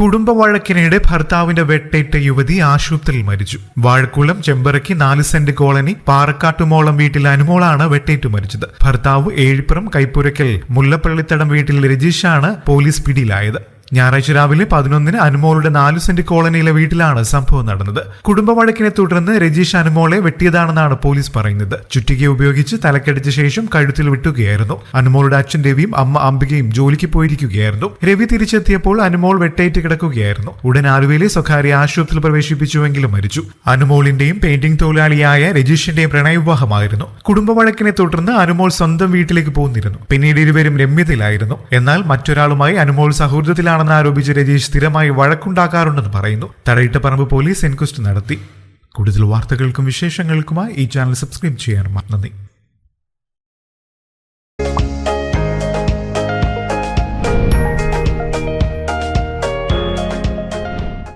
കുടുംബ വഴക്കിനിടെ ഭർത്താവിന്റെ വെട്ടേറ്റ യുവതി ആശുപത്രിയിൽ മരിച്ചു. വാഴക്കുളം ചെമ്പറയ്ക്ക് നാല് സെന്റ് കോളനി പാറക്കാട്ടുമോളം വീട്ടിൽ അനുമോളാണ് വെട്ടേറ്റു മരിച്ചത്. ഭർത്താവ് ഏഴിപ്പുറം കൈപ്പുരയ്ക്കൽ മുല്ലപ്പള്ളിത്തടം വീട്ടിൽ രജീഷാണ് പോലീസ് പിടിയിലായത്. ഞായറാഴ്ച രാവിലെ പതിനൊന്നിന് അനുമോളുടെ നാലു സെന്റ് കോളനിയിലെ വീട്ടിലാണ് സംഭവം നടന്നത്. കുടുംബ വഴക്കിനെ തുടർന്ന് രജീഷ് അനുമോളെ വെട്ടിയതാണെന്നാണ് പോലീസ് പറയുന്നത്. ചുറ്റിക ഉപയോഗിച്ച് തലക്കടിച്ച ശേഷം കഴുത്തിൽ വിട്ടുകയായിരുന്നു. അനുമോളുടെ അച്ഛൻ രവിയും അമ്മ അംബികയും ജോലിക്ക് പോയിരിക്കുകയായിരുന്നു. രവി തിരിച്ചെത്തിയപ്പോൾ അനുമോൾ വെട്ടേറ്റ് കിടക്കുകയായിരുന്നു. ഉടൻ ആലുവയിലെ സ്വകാര്യ ആശുപത്രിയിൽ പ്രവേശിപ്പിച്ചുവെങ്കിലും മരിച്ചു. അനുമോളിന്റെയും പെയിന്റിംഗ് തൊഴിലാളിയായ രജീഷിന്റെയും പ്രണയവിവാഹമായിരുന്നു. കുടുംബ വഴക്കിനെ തുടർന്ന് അനുമോൾ സ്വന്തം വീട്ടിലേക്ക് പോന്നിരുന്നു. പിന്നീട് ഇരുവരും രമ്യതയിലായിരുന്നു. എന്നാൽ മറ്റൊരാളുമായി അനുമോൾ സൗഹൃദത്തിലാണെന്ന് ആരോപിച്ച് രജീഷ് സ്ഥിരമായി വഴക്കുണ്ടാക്കാറുണ്ടെന്ന് പറയുന്നു. തടയിട്ട പറമ്പ് പോലീസ് എൻക്വസ്റ്റ് നടത്തി. കൂടുതൽ വാർത്തകൾക്കും വിശേഷങ്ങൾക്കുമായി ഈ ചാനൽ സബ്സ്ക്രൈബ് ചെയ്യാൻ നന്ദി.